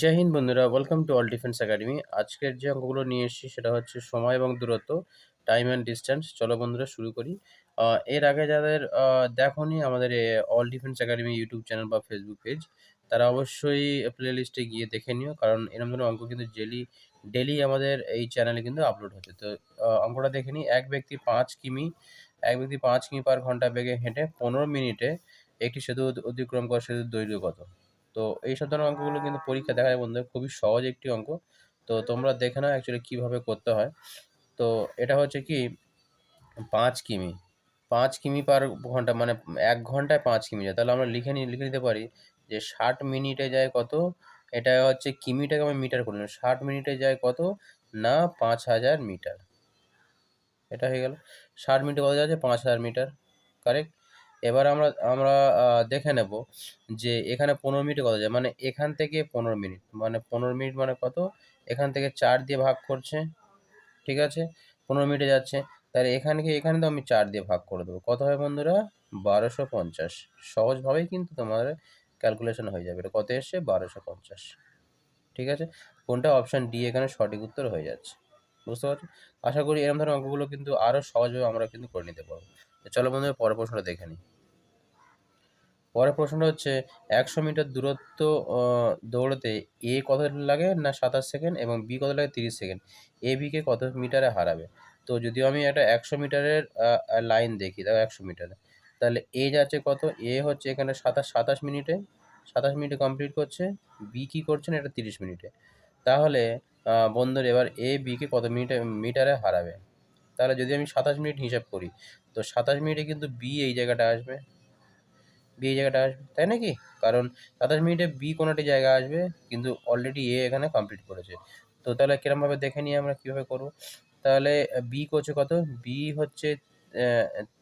জয় হিন্দ বন্ধুরা welcome to all defence academy আজকের যে অঙ্কগুলো নিয়ে এসেছি সেটা হচ্ছে সময় এবং দূরত্ব টাইম অ্যান্ড ডিস্টেন্স চলো বন্ধুরা, শুরু করি। এর আগে যাদের দেখোনি আমাদের all defence academy YouTube channel বা ফেসবুক পেজ তারা অবশ্যই প্লে লিস্টে গিয়ে দেখে নিও, কারণ এরকম ধরনের অঙ্ক কিন্তু ডেলি ডেলি আমাদের এই চ্যানেলে কিন্তু আপলোড হচ্ছে। তো অঙ্কটা দেখে নিই। এক ব্যক্তি পাঁচ কিমি, এক ব্যক্তি পাঁচ কিমি পার ঘণ্টা বেগে হেঁটে পনেরো মিনিটে একটি সেতু অতিক্রম করে সেতুর দৈর্ঘ্য কত? তো এই সব ধরনের অঙ্কগুলো কিন্তু পরীক্ষা দেখা যায় বন্ধুরা, খুবই সহজ একটি অঙ্ক। তো তোমরা দেখে নাও অ্যাকচুয়ালি কীভাবে করতে হয়। তো এটা হচ্ছে কি, পাঁচ কিমি পাঁচ কিমি পার ঘণ্টা মানে এক ঘন্টায় পাঁচ কিমি যায়। তাহলে আমরা লিখে নি, লিখে নিতে পারি যে ষাট মিনিটে যায় কত? এটা হচ্ছে কিমিটাকে আমি মিটার করে নিলাম ষাট মিনিটে যায় কত? না, পাঁচ হাজার মিটার। এটা হয়ে গেল। ষাট মিনিটে কত যাচ্ছে? পাঁচ হাজার মিটার। কারেক্ট? এবার আমরা আমরা দেখে নেব যে এখানে পনেরো মিনিটে কত যায়। মানে এখান থেকে পনেরো মিনিট। মানে পনেরো মিনিট মানে কত? এখান থেকে চার দিয়ে ভাগ করছে। ঠিক আছে? পনেরো মিনিটে যাচ্ছে। তাহলে এখানে কি, এখানে তো আমি চার দিয়ে ভাগ করে দেবো। কত হয় বন্ধুরা? বারোশো পঞ্চাশ। সহজভাবেই কিন্তু তোমার ক্যালকুলেশন হয়ে যাবে। এটা কত এসছে? বারোশো পঞ্চাশ। ঠিক আছে? কোনটা? অপশান ডি এখানে সঠিক উত্তর হয়ে যাচ্ছে। বুঝতে পারছ? আশা করি এরকম ধরনের অঙ্কগুলো কিন্তু আরও সহজভাবে আমরা কিন্তু করে নিতে পারব। চলো বন্ধুরা, পরের প্রশ্নটা দেখে নিই। পরের প্রশ্নটা হচ্ছে, একশো মিটার দূরত্ব দৌড়তে এ কত লাগে না সাতাশ সেকেন্ড এবং বি কত লাগে তিরিশ সেকেন্ড? এ বিকে কত মিটারে হারাবে? তো যদিও আমি একটা একশো মিটারের লাইন দেখি দেখো একশো মিটারে। তাহলে এ যাচ্ছে কত? এ হচ্ছে এখানে সাতাশ সাতাশ মিনিটে। সাতাশ মিনিটে কমপ্লিট করছে। বি কী করছেন এটা তিরিশ মিনিটে। তাহলে বন্ধুর, এবার এ বিকে কত মিনিটে, মিটারে হারাবে? তাহলে যদি আমি সাতাশ মিনিট হিসাব করি, তো সাতাশ মিনিটে কিন্তু বি এই জায়গাটা আসবে। বি এই জায়গাটা আসবে, তাই নাকি? কারণ সাতাশ মিনিটে বি কোনোটি জায়গা আসবে, কিন্তু অলরেডি এ এখানে কমপ্লিট করেছে। তো তাহলে কিরমভাবে দেখে নিয়ে আমরা কীভাবে করব? তাহলে বি করছে কত? বি হচ্ছে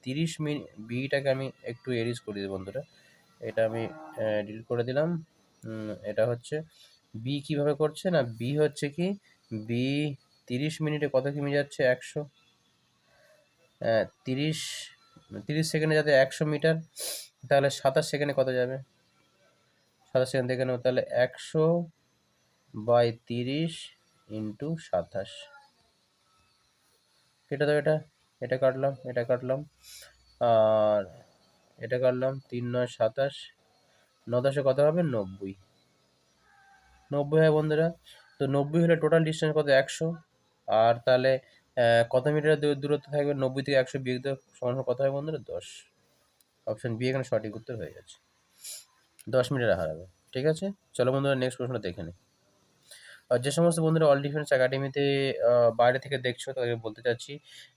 তিরিশ মিনিট বিটাকে আমি একটু এরিজ করে দিই বন্ধুরা। এটা আমি ডিলিট করে দিলাম। এটা হচ্ছে বি কীভাবে করছে? না বি হচ্ছে কি বি তিরিশ মিনিটে কত কিমি যাচ্ছে? একশো। তিরিশ তিরিশ সেকেন্ডে যাতে একশো মিটার, তাহলে সাতাশ সেকেন্ডে কত যাবে? সাতাশ সেকেন্ড দেখে নেব তাহলে একশো বাই তিরিশ ইন্টু সাতাশ। এটা তো এটা এটা কাটলাম এটা কাটলাম। আর এটা কাটলাম তিন নয় সাতাশ, ন দশে কত হবে? নব্বই। নব্বই হয় বন্ধুরা, তো নব্বই হলে টোটাল ডিস্টেন্স কত? একশো। আর তাহলে কত মিটার দূরত্ব থাকবে? নব্বই থেকে একশো বিয়োগ সমান হবে কত হয় বন্ধুরা? দশ। অপশন বি এখানে সঠিক উত্তর হয়ে যাচ্ছে। দশ মিটার হারাবে। ঠিক আছে? চলো বন্ধুরা নেক্সট প্রশ্ন দেখে নিই। যে সমস্ত বন্ধুরা অল ডিফেন্স একাডেমিতে বাইরে থেকে দেখছ তাদেরকে বলতে চাচ্ছি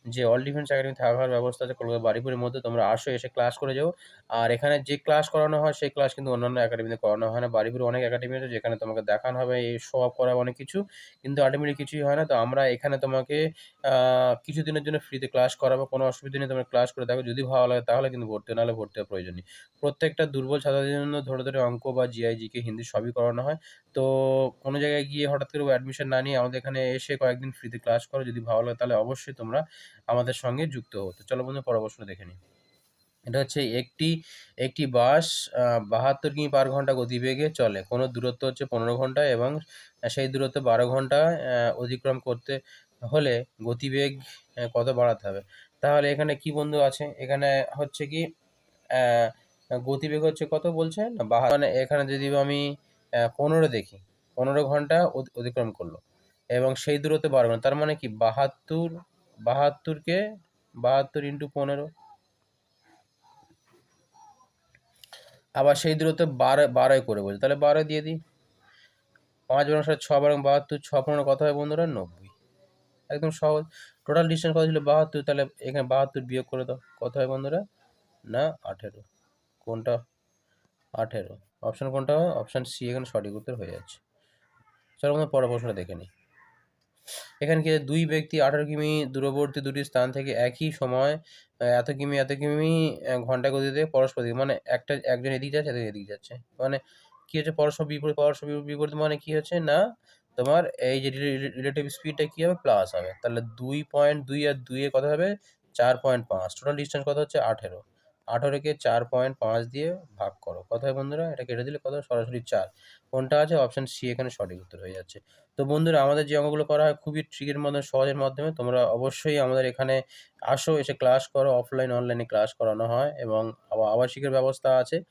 যে অল ডিফেন্স একাডেমি থাকার ব্যবস্থা আছে কলকাতা বাড়িপুরের মধ্যে তোমরা আসো এসে ক্লাস করে যাও। আর এখানে যে ক্লাস করানো হয় সেই ক্লাস কিন্তু অন্যান্য একাডেমিতে করানো হয় না। বাড়িপুরে অনেক একাডেমি আছে যেখানে তোমাকে দেখানো হবে এই শো আপ করা অনেক কিছু কিন্তু আলটিমেটলি কিছুই হয় না। তো আমরা এখানে তোমাকে আহ, কিছুদিনের জন্য ফ্রিতে ক্লাস করাবো। কোনো অসুবিধা নেই তোমরা ক্লাস করে দেখো। যদি ভালো লাগে তাহলে কিন্তু ভর্তি নাহলে ভর্তি হওয়ার প্রয়োজন নেই। প্রত্যেকটা দুর্বল ছাত্রদের জন্য ধরে ধরে অঙ্ক বা জিআই জিকে হিন্দি সবই করানো হয়। তো কোনো জায়গায় গিয়ে হঠাৎ করে অ্যাডমিশন না নিয়ে আমাদের এখানে এসে কয়েকদিন ফ্রিতে ক্লাস করো, যদি ভালো লাগে তাহলে অবশ্যই তোমরা আমাদের সঙ্গে যুক্ত হতো চলো বন্ধু পরামর্শ দেখে নিই। এটা হচ্ছে, একটি একটি বাস বাহাত্তর কিমি পার ঘণ্টা গতিবেগে চলে। কোনো দূরত্ব হচ্ছে পনেরো ঘণ্টা এবং সেই দূরত্ব বারো ঘণ্টা অতিক্রম করতে হলে গতিবেগ কত বাড়াতে হবে? তাহলে এখানে কি বন্ধু আছে? এখানে হচ্ছে কি গতিবেগ হচ্ছে কত বলছে? না বাহা মানে এখানে যদি আমি পনেরো দেখি পনেরো ঘণ্টা অতি- অতিক্রম করল। এবং সেই দূরত্ব বারো ঘণ্টা তার মানে কি? বাহাত্তর, বাহাত্তরকে বাহাত্তর ইন্টু পনেরো। আবার সেই দূরত্ব বারো বারোয় করে বলছে। তাহলে বারো দিয়ে দিই। পাঁচ বারো সাথে ছ বারো বাহাত্তর, ছ পনেরো কত হয় বন্ধুরা? নব্বই। একদম সহজ। টোটাল ডিস্টেন্স কত ছিল? বাহাত্তর। তাহলে এখানে বাহাত্তর বিয়োগ করে দাও। কত হয় বন্ধুরা? না, আঠেরো। কোনটা? আঠেরো। অপশান কোনটা? অপশান সি এখানে সঠিক উত্তর হয়ে যাচ্ছে। চলো আমরা পরের প্রশ্নটা দেখে নিই। এখানে কি দুই ব্যক্তি আঠারো কিমি দূরবর্তী দুটি স্থান থেকে একই সময় এত কিমি এত কিমি ঘণ্টা গতিতে পরস্পর দিকে মানে একটা, একজন এদিকে যাচ্ছে একজন এদিকে যাচ্ছে। মানে কি হচ্ছে, পরস্পর বিপরীত পরস্পর বিপরীত মানে কি হচ্ছে না? তোমার এই যে রিলেটিভ স্পিডটা কী হবে? প্লাস হবে। তাহলে দুই পয়েন্ট দুই আর দুইয়ে কত হবে? চার পয়েন্ট পাঁচ। টোটাল ডিস্টেন্স কত হচ্ছে? আঠেরো। আঠারোকে চার পয়েন্ট পাঁচ দিয়ে ভাগ করো। কত হয় বন্ধুরা, এটা কেটে দিলে কত? সরাসরি চার। কোনটা আছে? অপশান সি এখানে সঠিক উত্তর হয়ে যাচ্ছে। তো বন্ধুরা, আমাদের যে অঙ্কগুলো করা হয়, খুবই ট্রিকের মাধ্যমে সহজের মাধ্যমে, তোমরা অবশ্যই আমাদের এখানে আসো, এসে ক্লাস করো অফলাইন অনলাইনে ক্লাস করানো হয় এবং আবা- আবাসিকের ব্যবস্থা আছে।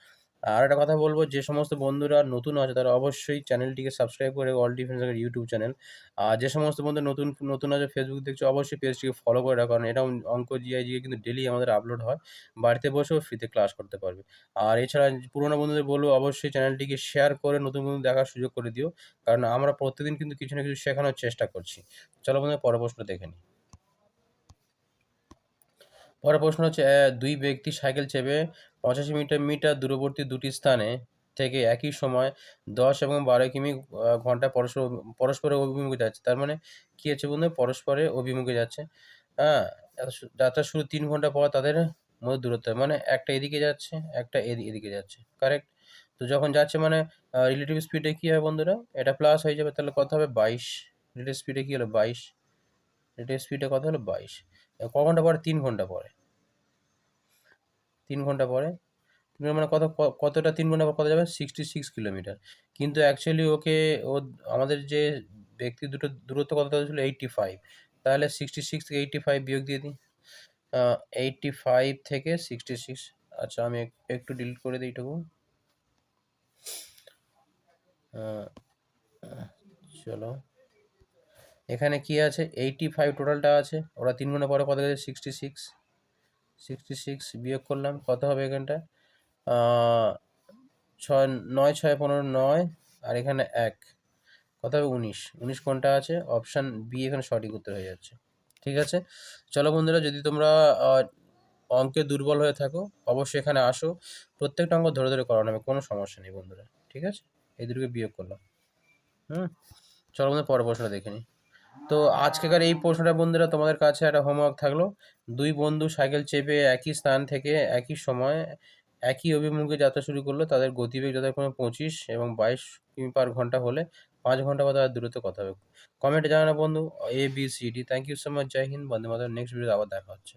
আর একটা কথা বলব, যে সমস্ত বন্ধুরা নতুন আছে, তারা অবশ্যই চ্যানেলটিকে সাবস্ক্রাইব করে অল ডিফেন্স ইউটিউব চ্যানেল আর যে সমস্ত বন্ধু নতুন নতুন আছে ফেসবুক দেখছ, অবশ্যই পেজটিকে ফলো করে রাখো। কারণ এটা অঙ্ক জিআইজি কিন্তু ডেলি আমাদের আপলোড হয়। বাড়িতে বসেও ফ্রিতে ক্লাস করতে পারবে। আর এছাড়া পুরোনো বন্ধুদের বলব, অবশ্যই চ্যানেলটিকে শেয়ার করে নতুন বন্ধু দেখার সুযোগ করে দিও। কারণ আমরা প্রত্যেকদিন কিন্তু কিছু না কিছু শেখানোর চেষ্টা করছি। চলো বন্ধু প্রশ্ন দেখে নিই। পরের প্রশ্ন হচ্ছে দুই ব্যক্তি সাইকেল চেপে পঁচাশি মিটার মিটার দূরবর্তী দুটি স্থানে থেকে একই সময় দশ এবং বারো কিমি ঘণ্টা পরস্পর, পরস্পরের অভিমুখে যাচ্ছে। তার মানে কি হচ্ছে বন্ধু? পরস্পরের অভিমুখে যাচ্ছে। হ্যাঁ যাত্রা শুরু তিন ঘণ্টা পর তাদের মধ্যে দূরত্ব মানে একটা এদিকে যাচ্ছে, একটা এদি- এদিকে যাচ্ছে। কারেক্ট তো যখন যাচ্ছে মানে রিলেটিভ স্পিডে কী হয় বন্ধুরা? এটা প্লাস হয়ে যাবে, তাহলে কত হবে? বাইশ। রিলেটিভ স্পিডে কী হলো? বাইশ। রিলেটিভ স্পিডে কত হলো? বাইশ। ক ঘণ্টা পরে? তিন ঘণ্টা পরে। তিন ঘণ্টা পরে? মানে কত কতটা তিন ঘণ্টা পর কত যাবে? সিক্সটি সিক্স কিলোমিটার কিন্তু অ্যাকচুয়ালি ওকে, ও, আমাদের যে ব্যক্তি দুটো, দূরত্ব কত ছিল এইটটি ফাইভ তাহলে সিক্সটি সিক্স থেকে এইটটি ফাইভ বিয়োগ দিয়ে দিই। এইটটি ফাইভ থেকে সিক্সটি সিক্স আচ্ছা আমি একটু ডিলিট করে দিই এটুকু। চলো। এখানে কি আছে? এইটি ফাইভ টোটালটা আছে। ওরা তিন ঘণ্টা পরে কত গেছে? সিক্সটি সিক্স সিক্সটি সিক্স বিয়োগ করলাম। কত হবে এখানটা? ছয়, নয়, ছয়, পনেরো, নয়, আর এখানে এক। কত হবে? উনিশ। উনিশ কোনটা আছে? অপশান বি এখানে সঠিক উত্তর হয়ে যাচ্ছে। ঠিক আছে? চলো বন্ধুরা, যদি তোমরা অঙ্কে দুর্বল হয়ে থাকো, অবশ্যই এখানে আসো। প্রত্যেকটা অঙ্ক ধরে ধরে করানো হবে, কোনো সমস্যা নেই বন্ধুরা। ঠিক আছে? এই দুটোকে বিয়োগ করলাম। হুম? চলো বন্ধুরা, পরের প্রশ্নটা দেখে নিই। তো আজকেকার এই প্রশ্নটা বন্ধুরা তোমাদের কাছে একটা হোমওয়ার্ক থাকল। দুই বন্ধু সাইকেল চেপে একই স্থান থেকে একই সময় একই অভিমুখে যাত্রা শুরু করল, তাদের গতিবেগ যথাক্রমে পঁচিশ এবং বাইশ কিমি পার ঘণ্টা হলে পাঁচ ঘণ্টা বা তাদের দূরত্ব কথা হবে? কমেন্টে জানানো বন্ধু A B C D thank you so much Jai Hind বন্ধু মাতার নেক্সট ভিডিও আবার দেখা হচ্ছে।